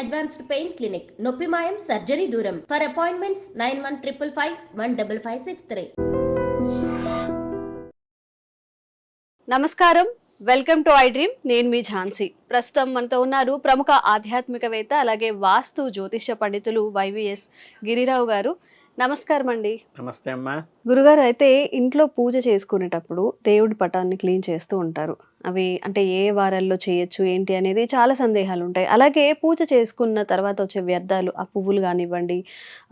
Advanced pain clinic నొప్పి మాయం surgery దూరం. For appointments nine one triple five one double five six three నమస్కారం. Welcome to I dream నేను మీ ఝాన్సీ. ప్రస్తుతం మనతో ఉన్నారు ప్రముఖ ఆధ్యాత్మికవేత్త అలాగే వాస్తు జ్యోతిష పండితులు వైవిఎస్ గిరిరావు గారు. నమస్కారం అండి నమస్తే అమ్మా. గురుగారు అయితే ఇంట్లో పూజ చేసుకునేటప్పుడు దేవుడి పటాన్ని క్లీన్ చేస్తూ ఉంటారు. అవి అంటే ఏ వారాల్లో చేయొచ్చు ఏంటి అనేది చాలా సందేహాలు ఉంటాయి. అలాగే పూజ చేసుకున్న తర్వాత వచ్చే వ్యర్థాలు ఆ పువ్వులు కానివ్వండి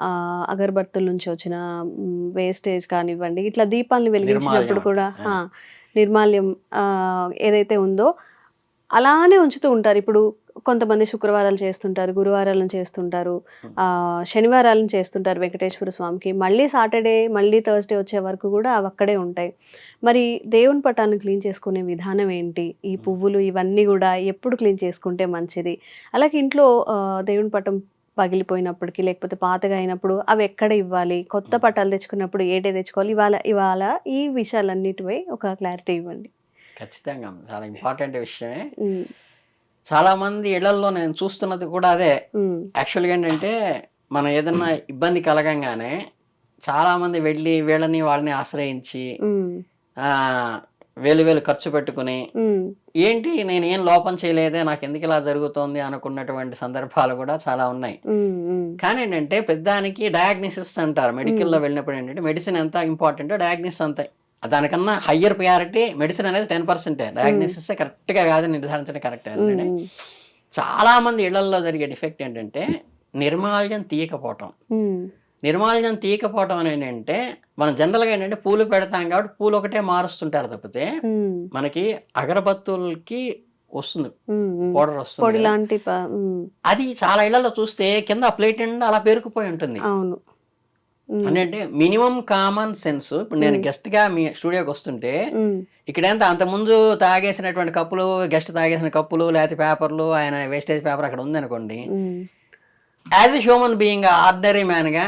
ఆ, అగరబత్తుల నుంచి వచ్చిన వేస్టేజ్ కానివ్వండి ఇట్లా దీపాలను వెలిగించినప్పుడు కూడా నిర్మాల్యం ఏదైతే ఉందో అలానే ఉంచుతూ ఉంటారు. ఇప్పుడు కొంతమంది శుక్రవారాలు చేస్తుంటారు గురువారాలను చేస్తుంటారు శనివారాలను చేస్తుంటారు వెంకటేశ్వర స్వామికి. మళ్ళీ సాటర్డే మళ్ళీ థర్స్డే వచ్చే వరకు కూడా అవి అక్కడే ఉంటాయి. మరి దేవుని పటాన్ని క్లీన్ చేసుకునే విధానం ఏంటి? ఈ పువ్వులు ఇవన్నీ కూడా ఎప్పుడు క్లీన్ చేసుకుంటే మంచిది? అలాగే ఇంట్లో దేవుని పటం పగిలిపోయినప్పటికీ లేకపోతే పాతగా అయినప్పుడు అవి ఎక్కడ ఇవ్వాలి? కొత్త పటాలు తెచ్చుకున్నప్పుడు ఏటే తెచ్చుకోవాలి? ఇవాళ ఇవాళ ఈ విషయాలన్నిటిపై ఒక క్లారిటీ ఇవ్వండి. ఖచ్చితంగా. చాలా ఇంపార్టెంట్ విషయమే. చాలా మంది ఇళ్ళలో నేను చూస్తున్నది కూడా అదే. యాక్చువల్గా ఏంటంటే మనం ఏదన్నా ఇబ్బంది కలగంగానే చాలా మంది వెళ్ళి వీళ్ళని వాళ్ళని ఆశ్రయించి ఆ, వేలు వేలు ఖర్చు పెట్టుకుని ఏంటి నేను ఏం లోపం చేయలేదే నాకు ఎందుకు ఇలా జరుగుతోంది అనుకున్నటువంటి సందర్భాలు కూడా చాలా ఉన్నాయి. కానీ ఏంటంటే పెద్దానికి డయాగ్నోసిస్ అంటారు. మెడికల్లో వెళ్ళినప్పుడు ఏంటంటే మెడిసిన్ ఎంత ఇంపార్టెంటో డయాగ్నోసిస్ అంత. దానికన్నా హయ్యర్ ప్రయారిటీ మెడిసిన్ అనేది టెన్ పర్సెంటే డయాగ్నోసిస్ కరెక్ట్గా వ్యాధి నిర్ధారించడం కరెక్ట్ ఉమ్, ఉమ్, చాలా మంది ఇళ్ళలో జరిగే డిఫెక్ట్ ఏంటంటే నిర్మాల్యం తీయకపోవటం. ఉమ్, నిర్మాల్యం తీయకపోవటం అని ఏంటంటే మనం జనరల్గా ఏంటంటే పూలు పెడతాం కాబట్టి పూలు ఒకటే మారుస్తుంటారు తప్పితే ఉమ్, మనకి అగరబత్తులకి వస్తుంది. పౌడర్ వస్తుంది. అది చాలా ఇళ్ళలో చూస్తే కింద ప్లేట్ నిండా అలా పేరుకుపోయి ఉంటుంది. అంటే మినిమం కామన్ సెన్స్. ఇప్పుడు నేను. గెస్ట్గా మీ స్టూడియోకి వస్తుంటే ఇక్కడ ఎంత అంతకుముందు తాగేసినటువంటి కప్పులు గెస్ట్ తాగేసిన కప్పులు లేకపోతే పేపర్లు ఆయన వేస్టేజ్ పేపర్ అక్కడ ఉందనుకోండి. ఉమ్, as a human being ordinary మ్యాన్గా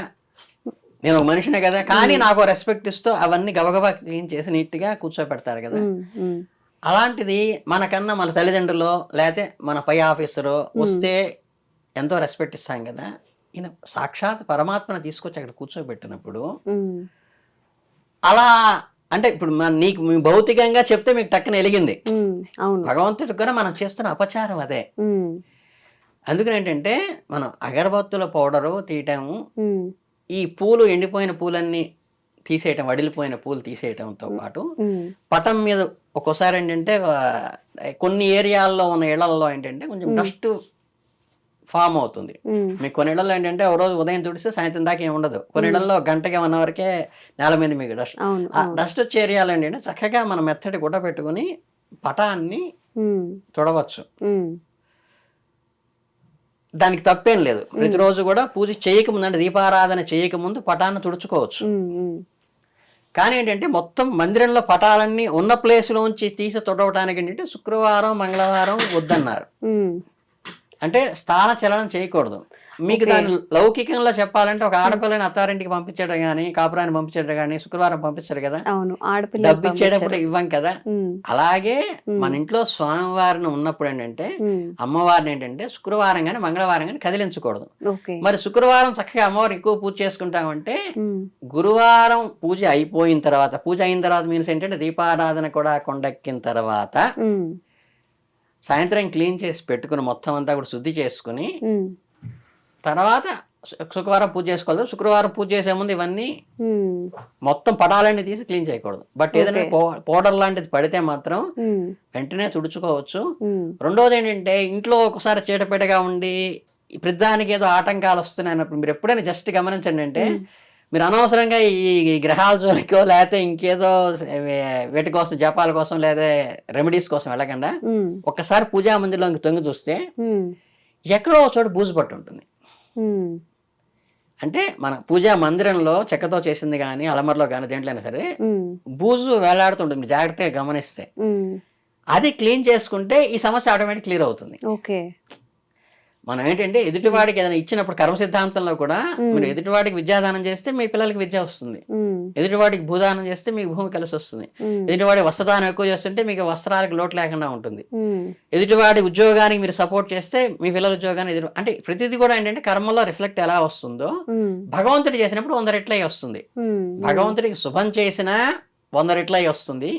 నేను ఒక మనిషినే కదా కానీ నాకు రెస్పెక్ట్ ఇస్తూ అవన్నీ గబగబా క్లీన్ చేసి నీట్గా కూర్చోపెడతారు కదా అలాంటిది మనకన్నా మన తల్లిదండ్రులు లేకపోతే మన పై ఆఫీసరు వస్తే ఎంతో రెస్పెక్ట్ ఇస్తాం కదా. ఈయన సాక్షాత్ పరమాత్మను తీసుకొచ్చి అక్కడ కూర్చోబెట్టినప్పుడు అలా అంటే ఇప్పుడు నీకు భౌతికంగా చెప్తే మీకు టక్కన అవును. భగవంతుడికి కూడా మనం చేస్తున్న అపచారం అదే. అందుకని ఏంటంటే మనం అగరబత్తుల పౌడరు తీయటము ఈ పూలు ఎండిపోయిన పూలన్నీ తీసేయటం వడిలిపోయిన పూలు తీసేయటంతో పాటు పటం మీద ఒక్కోసారి ఏంటంటే కొన్ని ఏరియాల్లో ఉన్న ఇళ్ళలో ఏంటంటే కొంచెం డస్ట్ ఫామ్ అవుతుంది. మీకు కొన్ని ఇళ్ళలో ఏంటంటే ఒక రోజు ఉదయం తుడిస్తే సాయంత్రం దాకా ఏమి ఉండదు. కొన్ని ఇళ్ళలో గంటకి వన్ అవర్కే నేల మీద మీకు డస్ట్. ఆ డస్ట్ వచ్చే ఏరియాలు ఏంటంటే చక్కగా మనం మెత్తటి గుడ్డ పెట్టుకుని పటాన్ని తుడవచ్చు. దానికి తప్పేం లేదు. ప్రతిరోజు కూడా పూజ చేయకముందు అంటే దీపారాధన చేయకముందు పటాన్ని తుడుచుకోవచ్చు. కానీ ఏంటంటే మొత్తం మందిరంలో పటాలన్నీ ఉన్న ప్లేస్లోంచి తీసి తుడవటానికి ఏంటంటే శుక్రవారం మంగళవారం వద్దన్నారు. అంటే స్థాన చలనం చేయకూడదు. మీకు. దాని లౌకికంలో చెప్పాలంటే ఒక ఆడపిల్లని అత్తారింటికి పంపించడం కానీ కాపురాన్ని పంపించడం కానీ శుక్రవారం పంపించారు కదా. అవును ఆడపిల్ల డబ్బు ఇచ్చేటప్పుడు ఇవ్వం కదా. అలాగే. మన ఇంట్లో స్వామివారిని ఉన్నప్పుడు ఏంటంటే అమ్మవారిని ఏంటంటే శుక్రవారం కానీ మంగళవారం కానీ కదిలించకూడదు. మరి శుక్రవారం చక్కగా అమ్మవారు ఎక్కువ పూజ చేసుకుంటామంటే గురువారం పూజ అయిపోయిన తర్వాత పూజ అయిన తర్వాత మీన్స్ ఏంటంటే దీపారాధన కూడా కొండెక్కిన తర్వాత సాయంత్రం క్లీన్ చేసి పెట్టుకుని మొత్తం అంతా కూడా శుద్ధి చేసుకుని తర్వాత శుక్రవారం పూజ చేసుకోవాలి. శుక్రవారం పూజ చేసే ముందు ఇవన్నీ మొత్తం పటాలన్నీ తీసి క్లీన్ చేయకూడదు. బట్ ఏదైనా పౌడర్ లాంటిది పడితే మాత్రం వెంటనే తుడుచుకోవచ్చు. రెండోది ఏంటంటే ఇంట్లో ఒకసారి చీటపేటగా ఉండి ప్రతిదానికి ఏదో ఆటంకాలు వస్తున్నాయి అన్నప్పుడు మీరు ఎప్పుడైనా జస్ట్ గమనించండి అంటే మీరు అనవసరంగా ఈ గ్రహాల జోలికో లేకపోతే ఇంకేదో వీటి కోసం జపాల కోసం లేదా రెమెడీస్ కోసం వెళ్ళకుండా ఒక్కసారి పూజా మందిరంలోకి తొంగి చూస్తే ఎక్కడో ఒక చోట బూజు పట్టు ఉంటుంది. అంటే మన పూజా మందిరంలో చెక్కతో చేసింది కానీ అలమరలో కానీ దేంట్లైనా సరే బూజు వేలాడుతుంటుంది. జాగ్రత్తగా గమనిస్తే. అది క్లీన్ చేసుకుంటే ఈ సమస్య ఆటోమేటిక్ క్లియర్ అవుతుంది. ఓకే. మనం ఏంటంటే ఎదుటివాడికి ఏదైనా ఇచ్చినప్పుడు కర్మ సిద్ధాంతంలో కూడా మీరు ఎదుటివాడికి విద్యాదానం చేస్తే మీ పిల్లలకి విద్య వస్తుంది. ఎదుటివాడికి భూదానం చేస్తే మీకు భూమి కలిసి వస్తుంది. ఎదుటివాడి వస్త్రదానం ఎక్కువ చేస్తుంటే మీకు వస్త్రాలకు లోటు లేకుండా ఉంటుంది. ఎదుటివాడి ఉద్యోగానికి మీరు సపోర్ట్ చేస్తే మీ పిల్లల ఉద్యోగాన్ని ఎదురు అంటే ప్రతిదీ కూడా ఏంటంటే కర్మలో రిఫ్లెక్ట్ ఎలా వస్తుందో భగవంతుడు చేసినప్పుడు వంద రెట్లై వస్తుంది. భగవంతుడికి శుభం చేసినా వంద రెట్లై వస్తుంది.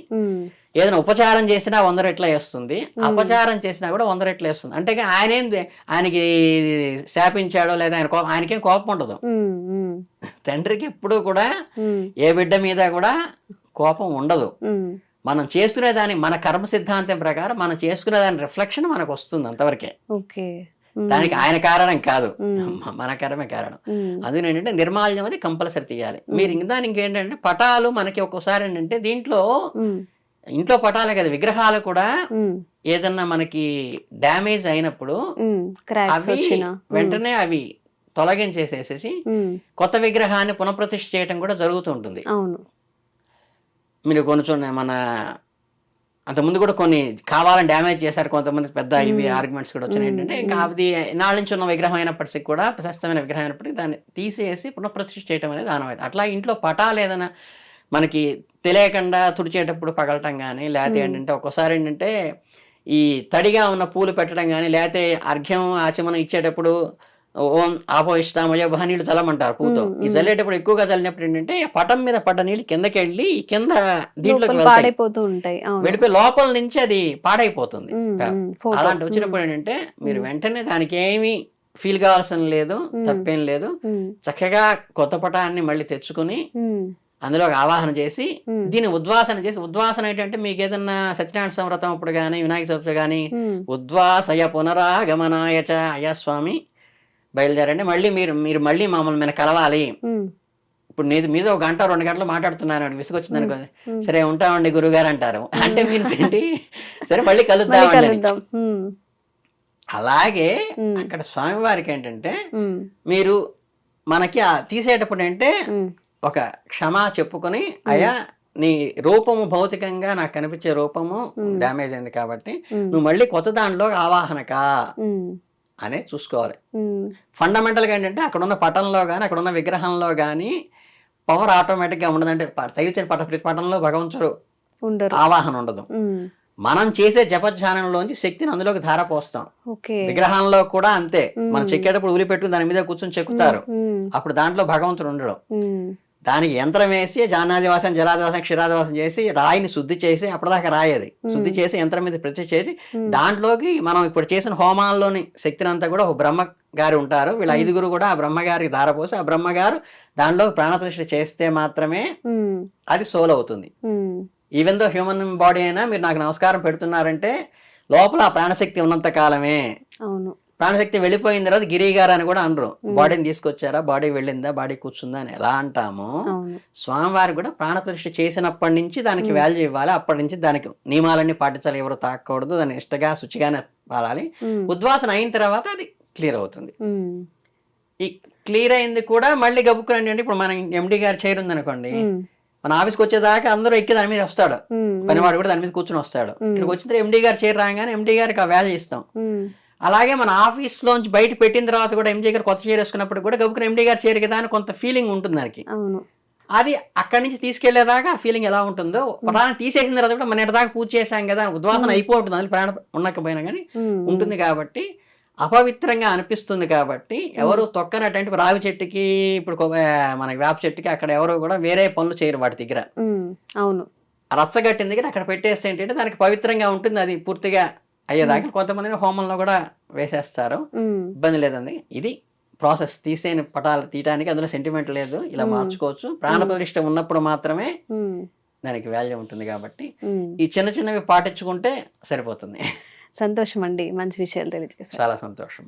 ఏదైనా ఉపచారం చేసినా వంద రెట్లై వస్తుంది. అపచారం చేసినా కూడా వంద రెట్లై వస్తుంది. అంటే ఆయన ఏం ఆయనకి శాపించాడో లేదా ఆయన కోపం ఆయనకేం కోపం ఉండదు. తండ్రికి ఎప్పుడూ కూడా ఏ బిడ్డ మీద కూడా కోపం ఉండదు. మనం చేసుకునే దాని మన కర్మ సిద్ధాంతం ప్రకారం మనం చేసుకునే దాని రిఫ్లెక్షన్ మనకు వస్తుంది అంతవరకే. ఓకే. దానికి ఆయన కారణం కాదు. మన కర్మే కారణం. అందుకని ఏంటంటే నిర్మాల్యం అది కంపల్సరీ తీయాలి మీరు ఇంకా దానికి ఇంకేంటంటే పటాలు మనకి ఒక్కోసారి ఏంటంటే దీంట్లో ఇంట్లో పటాలే కదా విగ్రహాలు కూడా ఏదన్నా మనకి డ్యామేజ్ అయినప్పుడు అవి వెంటనే అవి తొలగించేసేసేసి కొత్త విగ్రహాన్ని పునఃప్రతిష్ఠ చేయడం కూడా జరుగుతూ ఉంటుంది. మీరు కొంచెం మన అంతకుముందు కూడా కొన్ని కావాలని డ్యామేజ్ చేశారు కొంతమంది పెద్ద ఇవి ఆర్గ్యుమెంట్స్ కూడా వచ్చినాయి. ఏంటంటే ఇంకా అది నాళ్ళ నుంచి ఉన్న విగ్రహం అయినప్పటికీ కూడా ప్రశస్తమైన విగ్రహం అయినప్పటికీ దాన్ని తీసేసి పునఃప్రతిష్ఠ చేయడం అనేది ఆనవాయితీ. అట్లా ఇంట్లో పటాలు ఏదైనా మనకి తెలియకుండా తుడిచేటప్పుడు పగలటం కానీ లేకపోతే ఏంటంటే ఒక్కోసారి ఏంటంటే ఈ తడిగా ఉన్న పూలు పెట్టడం కానీ లేకపోతే అర్ఘ్యం ఆచమనం ఇచ్చేటప్పుడు ఓం ఆపో ఇష్టామయ నీళ్ళు చల్లమంటారు పూతో. ఈ చల్లేటప్పుడు ఎక్కువగా చల్లినప్పుడు ఏంటంటే పటం మీద పడ్డ నీళ్ళు కిందకి వెళ్ళి కింద దీంట్లోకి వెళ్తాయి. పాడైపోతూ ఉంటాయి. వెళ్ళిపోయి లోపల నుంచి అది పాడైపోతుంది. అలాంటి వచ్చినప్పుడు ఏంటంటే మీరు వెంటనే దానికి ఏమీ ఫీల్ కావాల్సిన లేదు తప్పేం లేదు. చక్కగా కొత్త పటాన్ని మళ్ళీ తెచ్చుకుని అందులో ఒక ఆవాహన చేసి దీన్ని ఉద్వాసన చేసి ఉద్వాసన ఏంటంటే మీకు ఏదన్నా సత్యనారాయణ సంవ్రతం అప్పుడు కానీ వినాయక చవితి కానీ ఉద్వాసయ పునరాగమనాయ చ అయ్యా స్వామి బయలుదేరండి. మళ్ళీ మీరు మీరు మళ్ళీ మమ్మల్ని మీద కలవాలి. ఇప్పుడు నేను మీద ఒక గంట రెండు గంటలు మాట్లాడుతున్నాను విసుగొచ్చింది అనుకో. సరే ఉంటామండి గురుగారు అంటారు అంటే మీరు ఏంటి? సరే మళ్ళీ కలుద్దామండి అలాగే అక్కడ స్వామివారికి ఏంటంటే మీరు మనకి ఆ తీసేటప్పుడు అంటే ఒక క్షమా చెప్పుకొని అయ్యా నీ రూపము భౌతికంగా నాకు కనిపించే రూపము డ్యామేజ్ అయింది కాబట్టి నువ్వు మళ్ళీ కొత్త దానిలో ఆవాహనక అనేది చూసుకోవాలి. ఫండమెంటల్గా ఏంటంటే అక్కడ ఉన్న పటంలో కానీ అక్కడ ఉన్న విగ్రహంలో కానీ పవర్ ఆటోమేటిక్గా ఉండదంటే తగిలిచిన పట ప్రతి పటంలో భగవంతుడు ఆవాహన ఉండదు. మనం చేసే జపధ్యానంలోంచి శక్తిని అందులోకి ధారపోస్తాం. ఓకే. విగ్రహంలో కూడా అంతే. మనం చెక్కేటప్పుడు ఉలి పెట్టుకుని దాని మీద కూర్చొని చెక్కుతారు. అప్పుడు దాంట్లో భగవంతుడు ఉండడు. దానికి యంత్రం వేసి జానాదివాసం జలాదివాసం క్షీరాదివాసం చేసి రాయిని శుద్ధి చేసి అప్పటిదాకా రాయేది. శుద్ధి చేసి యంత్రం మీద ప్రతిష్ఠ చేసి దాంట్లోకి మనం ఇప్పుడు చేసిన హోమాల్లోని శక్తిని అంతా కూడా ఒక బ్రహ్మ గారు ఉంటారు. వీళ్ళ ఐదుగురు కూడా ఆ బ్రహ్మగారికి ధారపోసి ఆ బ్రహ్మగారు దానిలో ప్రాణప్రతిష్ఠ చేస్తే మాత్రమే అది సోల్ అవుతుంది. ఈవెన్ దో హ్యూమన్ బాడీ అయినా మీరు నాకు నమస్కారం పెడుతున్నారంటే లోపల ఆ ప్రాణశక్తి ఉన్నంత కాలమే. అవును. ప్రాణశక్తి వెళ్ళిపోయిన తర్వాత గిరి గారు అని కూడా అనరు. బాడీని తీసుకొచ్చారా? బాడీ వెళ్ళిందా? బాడీ కూర్చుందా అని ఎలా అంటామో? స్వామివారు కూడా ప్రాణప్రతిష్ఠ చేసినప్పటి నుంచి దానికి వాల్యూ ఇవ్వాలి. అప్పటి నుంచి దానికి నియమాలన్నీ పాటించాలి. ఎవరు తాకూడదు దాన్ని ఇష్టగా శుచిగానే పాలాలి. ఉద్వాసన అయిన తర్వాత అది క్లియర్ అవుతుంది. ఈ క్లియర్ అయింది కూడా మళ్ళీ గబుక్కురండి అంటే ఇప్పుడు మన ఎండి గారి చైర్ ఉందనుకోండి. మన ఆఫీస్కి వచ్చేదాకా అందరూ ఎక్కి దాని మీద వస్తాడు. పనివాడు కూడా దాని మీద కూర్చుని వస్తాడు. ఇక్కడికి వచ్చిన ఎండి గారు చైర్ రాగానే ఎండి గారికి ఆ వాల్యూ ఇస్తాం. అలాగే మన ఆఫీస్ లోంచి బయట పెట్టిన తర్వాత కూడా ఎండి గారు కొత్త చైర్ వేసుకున్నప్పుడు కూడా గబుక్కుని ఎండి గారు చైర్ కదా అని కొంత ఫీలింగ్ ఉంటుంది దానికి. అవును. అది అక్కడి నుంచి తీసుకెళ్ళేదాకా ఆ ఫీలింగ్ ఎలా ఉంటుందో ప్రాణం తీసేసిన తర్వాత కూడా మన దాకా పూజ చేశాం కదా ఉద్వాసన అయిపోతుంది అది ప్రాణం ఉండకపోయినా కానీ ఉంటుంది కాబట్టి అపవిత్రంగా అనిపిస్తుంది కాబట్టి ఎవరు తొక్కనటువంటి రావి చెట్టుకి ఇప్పుడు మన వేప చెట్టుకి అక్కడ ఎవరు కూడా వేరే పనులు చేయరు వాటి దగ్గర. అవును. రచ్చగట్టిన దగ్గర అక్కడ పెట్టేస్తే ఏంటంటే దానికి పవిత్రంగా ఉంటుంది అది పూర్తిగా అయ్యేదాకా కొంతమంది హోమంలో కూడా వేసేస్తారు. ఇబ్బంది లేదండి. ఇది ప్రాసెస్ తీసేని పటాలు తీయడానికి అందులో సెంటిమెంట్ లేదు. ఇలా మార్చుకోవచ్చు. ప్రాణ ప్రతిష్ఠ ఉన్నప్పుడు మాత్రమే దానికి వాల్యూ ఉంటుంది కాబట్టి. ఈ చిన్న చిన్నవి పాటించుకుంటే సరిపోతుంది. సంతోషం అండి మంచి విషయాలు తెలియజేశారు. చాలా సంతోషం.